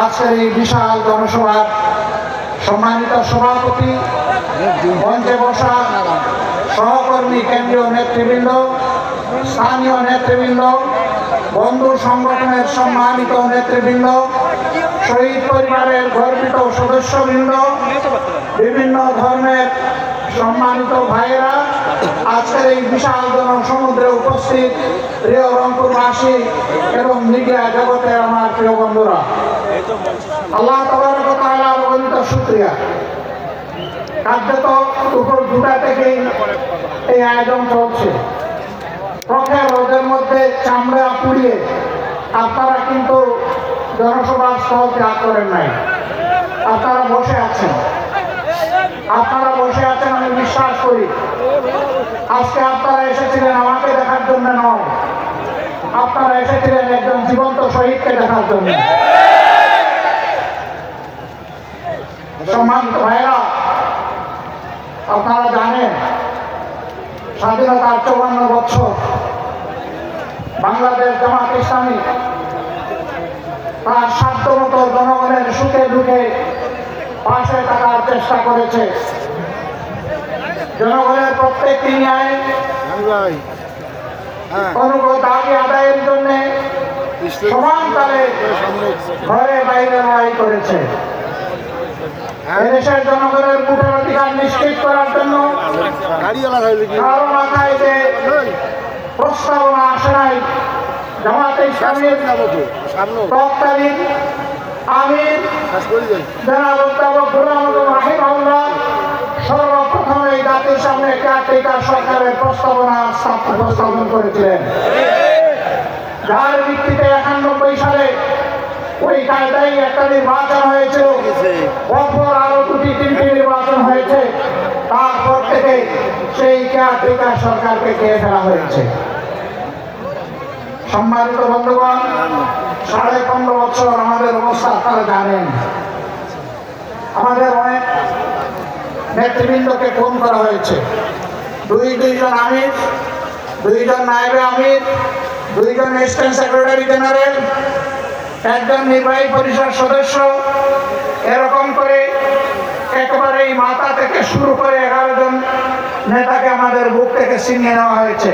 আজকের এই বিশাল জনসভার সম্মানিত সভাপতি মঞ্চে বসা সহকর্মী কেন্দ্রীয় নেতৃবৃন্দ, স্থানীয় নেতৃবৃন্দ, বন্ধু সংগঠনের সম্মানিত নেতৃবৃন্দ, শহীদ পরিবারের গর্বিত সদস্যবৃন্দ, বিভিন্ন ধর্মের সম্মানিত ভাইয়েরা, আজকের এই বিশাল জনসমুদ্রে উপস্থিত প্রিয় রংপুরবাসী এবং মিডিয়া জগতের আমার প্রিয় বন্ধুরা। আল্লাহ তাআলার অগণিত শুক্রিয়া। কার্যত দুপুর দুটা থেকেই এই আয়োজন চলছে। প্রখের রোদের মধ্যে চামড়া পুড়িয়ে আপনারা কিন্তু জনসভার স্থল ত্যাগ করেন নাই। আপনারা বসে আছেন। আপনারা বসে আছেন, আমি বিশ্বাস করি। আজকে আপনারা এসেছিলেন আমাকে দেখার জন্য নয়। আপনারা এসেছিলেন একজন জীবন্ত শহীদকে দেখার জন্য। সম্মানিত ভাইরা, আপনারা জানেন, স্বাধীনতার চৌবান্ন বছর বাংলাদেশ জামাত ইসলামী তার সাধ্য মতো জনগণের সুখে দুঃখে পাশে থাকার চেষ্টা করেছে। জনগণের প্রত্যেকটি ন্যায় হ্যাঁ দাবি আদায়ের জন্য সমান তালে ঘরে বাইরে লড়াই করেছে। এদেশের জনগণের ভোটের অধিকার নিশ্চিত করার জন্য কারও মাথায় যে প্রস্তাবনা আসে নাই। জামাতে ইসলামের তৎকালীন আমির কাজ করে যাই জনাব অধ্যাপক গোলাম আজম সর্বপ্রথম এই জাতির সামনে কেয়ারটেকার সরকারের প্রস্তাবনা স্থাপ- উপস্থাপন করেছিলেন। যার ভিত্তিতে সালে ওই কায়দায় একটা নির্বাচন হয়েছিল। অপর আরও দুটি তিনটি নির্বাচন হয়েছে। তারপর থেকে সেই কেয়ারটেকার সরকারকে খেয়ে ফেলা হয়েছে। সম্মানিত বন্ধুগণ সাড়ে পনেরো বছর আমাদের অবস্থা আপনারা জানেন। আমাদের অনেক নেতৃবৃন্দকে ফোন করা হয়েছে। দুই দুইজন আমির দুইজন নায়েবে আমির দুইজন অ্যাসিস্ট্যান্ট সেক্রেটারি জেনারেল একজন নির্বাহী পরিষদ সদস্য এরকম করে একেবারে এই মাথা থেকে শুরু করে এগারো জন নেতাকে আমাদের বুক থেকে ছিনিয়ে নেওয়া হয়েছে।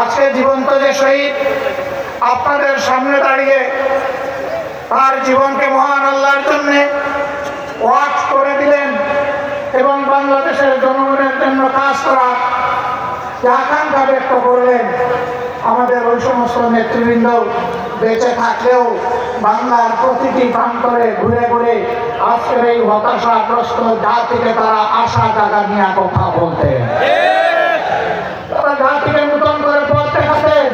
আজকে জীবন্ত যে শহীদ আপনাদের সামনে দাঁড়িয়ে তার জীবনকে মহান আল্লাহর জন্য ওয়াক করে দিলেন এবং বাংলাদেশের জনগণের জন্য কাজ করা আকাঙ্ক্ষা ব্যক্ত করলেন আমাদের ওই সমস্ত নেতৃবৃন্দ বেঁচে থাকলেও বাংলার প্রতিটি প্রান্তরে ঘুরে ঘুরে আজকের এই হতাশাগ্রস্ত জাতিকে তারা আশা জায়গা নিয়ে কথা বলতে তারা জাতিকে নূতন করে পথ দেখাতেন।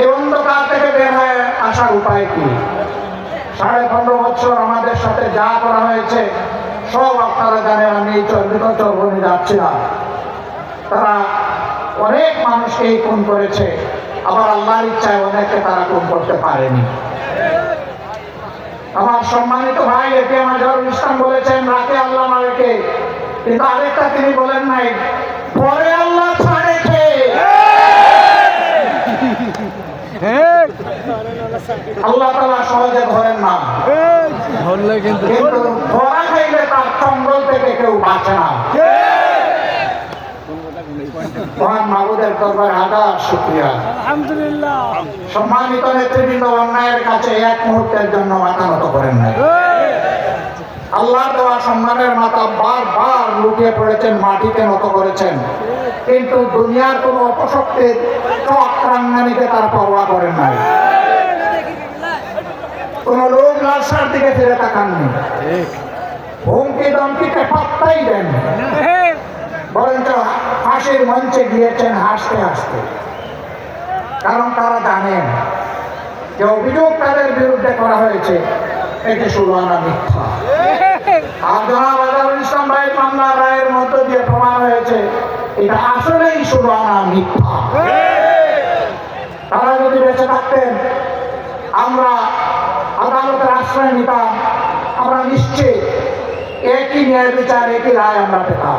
এই অন্ধকার থেকে বের হয়ে আসার উপায় কি? সাড়ে পনেরো বছর আমাদের সাথে যা করা হয়েছে, সব আপনারা জানেন, আমি চর্বিত চর্বনে যাচ্ছি না তারা অনেক মানুষকেই খুন করেছে। আবার আল্লাহর ইচ্ছায় অনেককে তারা খুন করতে পারেনি। আমার সম্মানিত ভাই এটি আমার জহুরুল ইসলাম বলেছেন রাতে আল্লাহ মারেকে কিন্তু আরেকটা তিনি বলেন নাই পরে আল্লাহ ছাড়েছে আল্লাহ তালা সহজে ধরেন না। ধরলে কিন্তু ধরা খাইলে তার চঙ্গল থেকে কেউ বাঁচে না। মহান মাহবুদের শুক্রিয়া। আলহামদুলিল্লাহ। সম্মানিত নেতৃবৃন্দ অন্যায়ের কাছে এক মুহূর্তের জন্য মাথা নত করেন নাই। আল্লাহ দেওয়া সম্মানের মাথা বারবার লুটিয়ে পড়েছেন মাটিতে নত করেছেন। কিন্তু দুনিয়ার কোন অপশক্তির চক্রাঙ্গানিকে তার পরোয়া করেন নাই। কোন লোক লালসার দিকে ফিরে তাকাননি। হুমকি দমকিকে পাত্তাই দেন বরঞ্চ ফাঁসির মঞ্চে গিয়েছেন হাসতে হাসতে। কারণ তারা জানেন যে অভিযোগ তাদের বিরুদ্ধে করা হয়েছে, এটি আসলেই সুরানা মিথ্যা। তারা যদি বেঁচে থাকতেন, আমরা আদালতের আমরা নিশ্চিত একই ন্যায় বিচার, একই রায় আমরা পেতাম।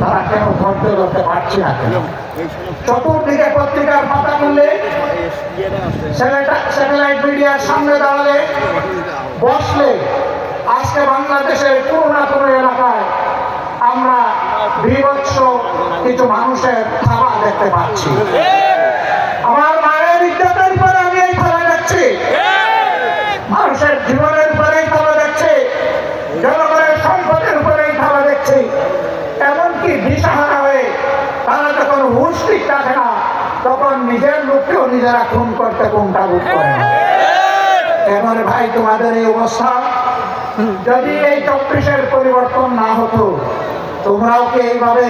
তারা কেন ধৈর্য ধরতে পারছি না চতুর্দিকে পত্রিকার পাতা খুললে, স্যাটেলাইট মিডিয়ার সামনে দাঁড়ালে, বসলে, আজকে বাংলাদেশের কোনো না কোনো এলাকায় আমরা বিভৎস কিছু মানুষের থাবা দেখতে পাচ্ছি আমার মায়ের ইজ্জতের উপরে আমি এই থাবা দেখছি মানুষের জীবনের উপরেই থাবা দেখছি জনগণের সম্পদের উপরেই থাবা দেখছি এমনকি দিশাহারা হয়ে তারা যখন হুশ ঠিক রাখে না তখন নিজের নিজেরা খুন করতে কোনটা বুক করে? না কেন রে ভাই, তোমাদের এই অবস্থা? যদি এই চব্বিশের পরিবর্তন না হতো, তোমরাও কি এইভাবে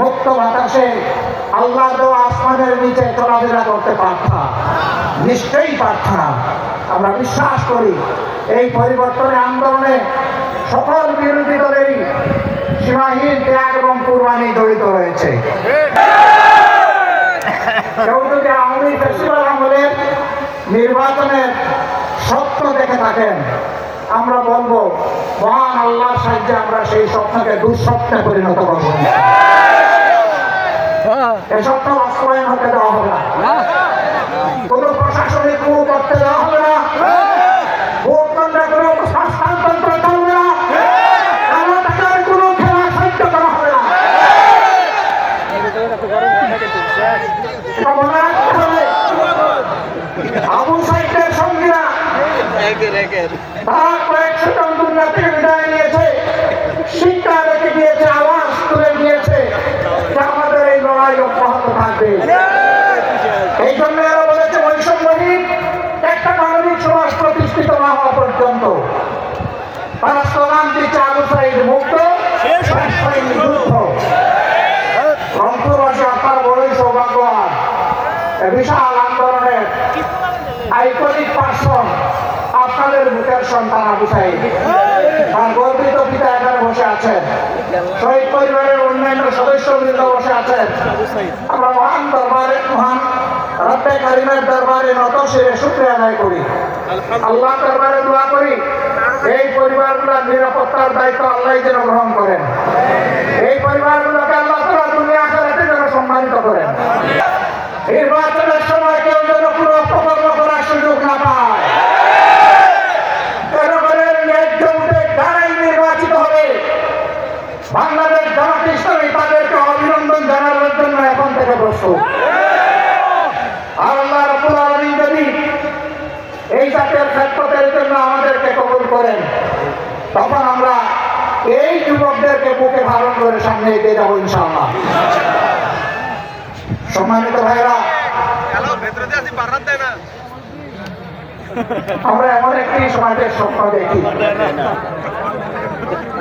মুক্ত বাতাসে আল্লাহ আসমানের নিচে চলাফেরা করতে পারতা? নিশ্চয়ই পারত। না আমরা বিশ্বাস করি, এই পরিবর্তনের আন্দোলনে সকল বিরোধী দলেরই সীমাহীন ত্যাগ এবং কুরবানি জড়িত রয়েছে। কেউ আওয়ামী ফেস্টিভ্যাল আমলের নির্বাচনের স্বপ্ন দেখে থাকেন। আমরা বলব মহান আল্লাহর সাহায্যে আমরা সেই স্বপ্নকে দুঃস্বপ্নে পরিণত করব। এই স্বপ্ন বাস্তবায়ন হতে দেওয়া হবে না। কোনো প্রশাসনিক করতে দেওয়া হবে আবু সাইদের সঙ্গীরা তারা কয়েকশো জন থেকে বিদায় নিয়েছে শিক্ষা রেখে দিয়েছে, আওয়াজ তুলে দিয়েছে। আইকনিক পার্সন আপনাদের মুখের সন্তান আবু সাইদ। তার গর্বিত পিতা এখানে বসে আছেন। শহীদ পরিবারের অন্যান্য সদস্যবৃন্দ বসে আছেন। আমরা মহান দরবারে, মহান রব্বে কারিমের দরবারে নত শিরে শুক্রিয়া আদায় করি। আল্লাহ দরবারে দোয়া করি। এই পরিবারগুলোর নিরাপত্তার দায়িত্ব আল্লাহ যেন গ্রহণ করেন এই পরিবারগুলোকে আল্লাহ তালা দুনিয়া আখেরাতে যেন সম্মানিত করেন নির্বাচনের সময় কেউ যেন কোনো অপকর্ম করার সুযোগ না পায় জনগণের ন্যায্য উঠে যারাই নির্বাচিত হবে বাংলাদেশ জামাত ইসলামী তাদেরকে অভিনন্দন জানানোর জন্য এখন থেকে প্রস্তুত আর আল্লাহ রাব্বুল আলামিন যদি এই জাতীয় ক্ষেত্রদের জন্য আমাদেরকে কবুল করেন তখন আমরা এই যুবকদেরকে বুকে ধারণ করে সামনে এগিয়ে যাব ইনশাআল্লাহ। সম্মানিত ভাইরা আমরা এমন একটি সমাজের স্বপ্ন দেখি।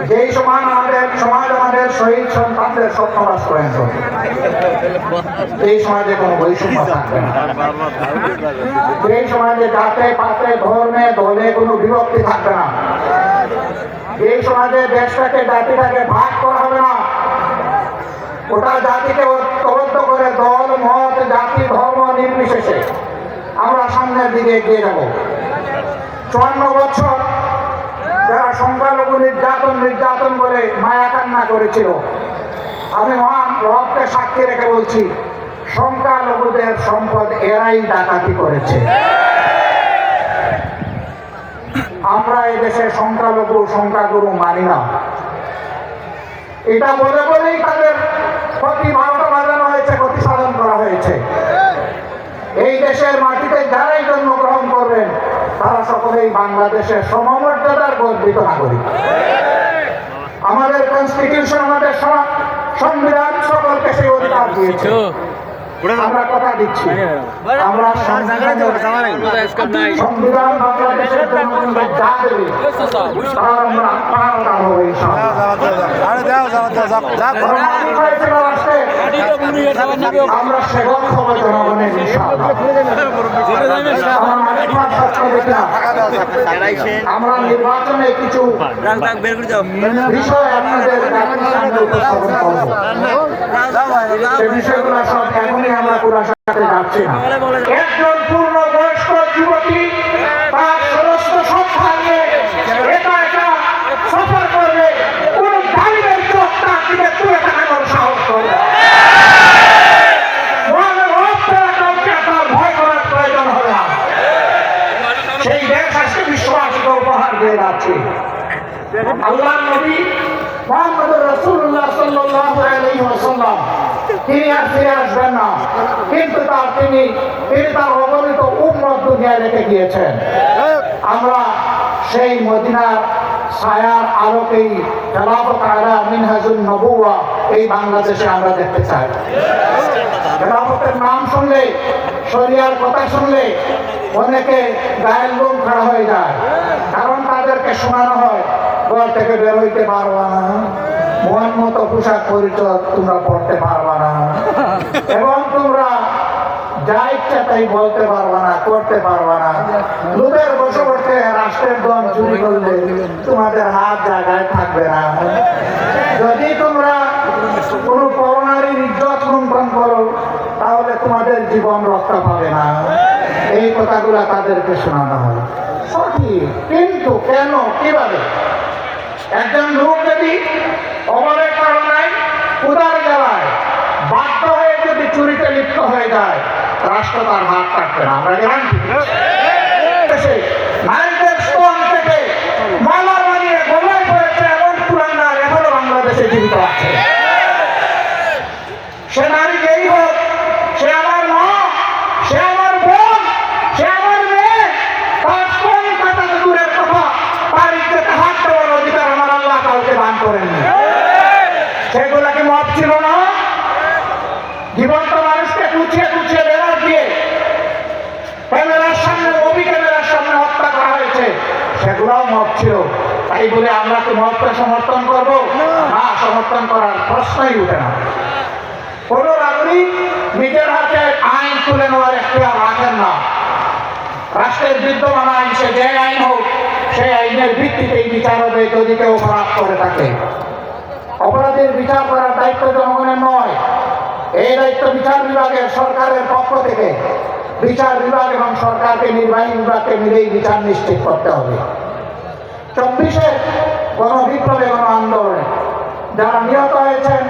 যেই সমাজ আমাদের সমাজ আমাদের শহীদ সন্তানদের স্বপ্ন বাস্তবায়ন করে। এই সমাজে কোনো বৈষম্য থাকবে না। এই সমাজে জাতে পাতে ধর্মে দলে কোনো বিভক্তি থাকবে না। এই সমাজে দেশটাকে, জাতিটাকে ভাগ করা হবে না। ওটা জাতিকে ঐক্যবদ্ধ করে দল, মত, জাতি, ধর্ম নির্বিশেষে আমরা সামনের দিকে এগিয়ে যাব। চুয়ান্ন বছর যারা সংখ্যালঘু নির্যাতন নির্যাতন করে মায়া কান্না করেছিল, আমি মহান রবকে সাক্ষী রেখে বলছি, সংখ্যালঘুদের সম্পদ এরাই ডাকাতি করেছে। আমরা এই দেশে সংখ্যালঘু, সংখ্যাগুরু মানি না। এটা বলে বলেই তাদের ক্ষতি ভারত বাজানো হয়েছে ক্ষতি সাধন করা হয়েছে। এই দেশের মাটিতে যারাই জন্মগ্রহণ করবেন হলেই বাংলাদেশের সমমর্যাদার গর্বিত নাগরিক। আমাদের কনস্টিটিউশন আমাদের সংবিধান সকলকে সেই অধিকার দিয়েছে। আমরা কথা দিচ্ছি আমরা সংবিধান বাংলাদেশের আমরা সেবক হব জনগণের নির্বাচনে কিছু বিষয় আপনাদের উপস্থাপন করব সে বিষয়গুলো সব এখনই আমরা কুলাশাতে যাচ্ছি না। একজন পূর্ণ বয়স্ক যুবতী তার সমস্ত সন্তান একা একা সফর করবে। কোন দাবিদের চোখ তার দিকে তুলে তাকানোর সাহস করবে না। মহানের অপ্রায় কাউকে তার ভয় করার প্রয়োজন হবে না। সেই দেশ আজকে বিশ্ববাসীকে উপহার দিয়ে যাচ্ছে। আল্লাহ নবী মোহাম্মদ রসুল্লাহ সাল্লাল্লাহু আলাইহি ওয়াসাল্লাম। তিনি আর ফিরে আসবেন না। কিন্তু তার তিনি তিনি তার অগণিত উম্মত দুনিয়ায় রেখে গিয়েছেন। আমরা সেই মদিনার ছায়ার আলোকেই খেলাফত আলা মিনহাজুন নবুয়া এই বাংলাদেশে আমরা দেখতে চাই। খেলাফতের নাম শুনলে, শরিয়ার কথা শুনলে অনেকে গায়ের লোম খাড়া হয়ে যায়। কারণ তাদেরকে শোনানো হয় ঘর থেকে বের হইতে পারবা না। মন মতো পোশাক পরিচয় তোমরা পড়তে পারবা না। এবং তোমরা যা ইচ্ছা তাই বলতে পারবা না, করতে পারবা না। লোকের বসে বসে রাষ্ট্রের দম চুরি করলে তোমাদের হাত জায়গায় থাকবে না। যদি তোমরা কোনো করোনারির ইজ্জত লুণ্ঠন করো, তাহলে তোমাদের জীবন রক্ষা পাবে না। এই কথাগুলো তাদেরকে শোনানো হয়। সঠিক, কিন্তু কেন, কীভাবে? একজন লোক যদি অভাবের কারণে উদার জ্বালায়, বাধ্য হয়ে যদি চুরিতে লিপ্ত হয়ে যায়, রাষ্ট্র তার হাত কাটবে না। আমরা দেশে নারীদের গলায় যেই হোক সে আমার মা সে আমার বোন সে আমার মেয়ে তার কোন কথা তো দূরের কথা তার ইজ্জতে হাত দেওয়ার অধিকার আমার আল্লাহ কাউকে দান করেননি সেগুলা কি মত ছিল না জীবন্ত মানুষকে কুচিয়ে কুচিয়ে দিয়ে ক্যামেরার সামনে ক্যামেরার সামনে হত্যা করা হয়েছে। সেগুলোও মত ছিল। তাই বলে আমরা কি মতকে সমর্থন করব? না। সমর্থন করার প্রশ্নই উঠে না। কোন নাগরিক নিজের হাতে আইন তুলে নেওয়ার এখতিয়ার রাখেন না। রাষ্ট্রের বিদ্যমান আইন সে যে আইন হোক সেই আইনের ভিত্তিতেই বিচার হবে যদি কেউ অপরাধ করে থাকে। অপরাধের বিচার করার দায়িত্ব জনগণের নয়। এই দায়িত্ব বিচার বিভাগের সরকারের পক্ষ থেকে বিচার বিভাগ এবং সরকারকে নির্বাহী বিভাগকে মিলেই বিচার নিশ্চিত করতে হবে। চব্বিশে গণ বিপ্লবে গণ আন্দোলনে। যারা নিহত হয়েছেন,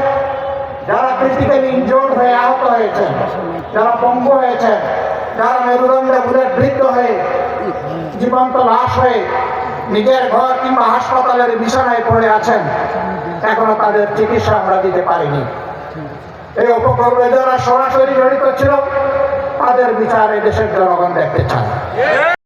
যারা ক্রিটিক্যালি ইনজোর্ড হয়ে আহত হয়েছেন, যারা পঙ্গু হয়েছেন, যারা মেরুদণ্ডে বুলেট বৃদ্ধ হয়ে জীবন্ত লাশ হয়ে নিজের ঘর কিংবা হাসপাতালের বিছানায় পড়ে আছেন, এখনও তাদের চিকিৎসা আমরা দিতে পারিনি। এই উপকরণে যারা সরাসরি জড়িত ছিল তাদের বিচার এই দেশের জনগণ দেখতে চায়।